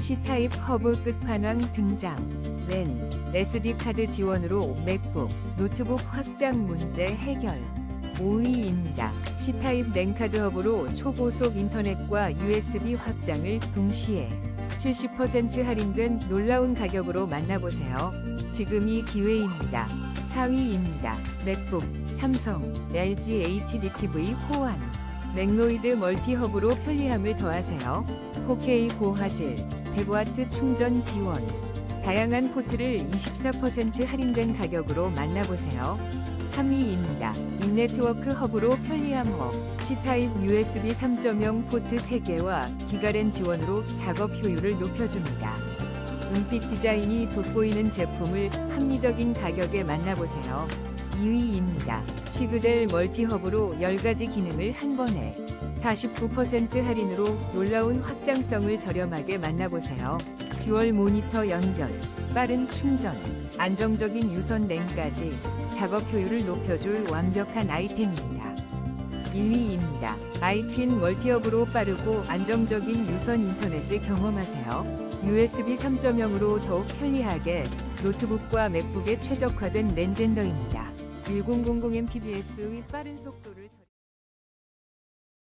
C타입 허브 끝판왕 등장. 랜, SD 카드 지원으로 맥북, 노트북 확장 문제 해결. 5위입니다. C타입 랜카드 허브로 초고속 인터넷과 USB 확장을 동시에 70% 할인된 놀라운 가격으로 만나보세요. 지금이 기회입니다. 4위입니다. 맥북, 삼성, LG HDTV 호환. 맥로이드 멀티허브로 편리함을 더하세요. 4K 고화질, 100W 충전 지원. 다양한 포트를 24% 할인된 가격으로 만나보세요. 3위입니다. 인네트워크 허브로 편리함 업. C타입 USB 3.0 포트 3개와 기가랜 지원으로 작업 효율을 높여줍니다. 은빛 디자인이 돋보이는 제품을 합리적인 가격에 만나보세요. 2위입니다. 시그델 멀티허브로 10가지 기능을 한 번에 49% 할인으로 놀라운 확장성을 저렴하게 만나보세요. 듀얼 모니터 연결, 빠른 충전, 안정적인 유선 랜까지 작업 효율을 높여줄 완벽한 아이템입니다. 1위입니다. 아이튠 멀티허브로 빠르고 안정적인 유선 인터넷을 경험하세요. USB 3.0으로 더욱 편리하게 노트북과 맥북에 최적화된 렌젠더입니다. 1000 MPBS의 빠른 속도를 절-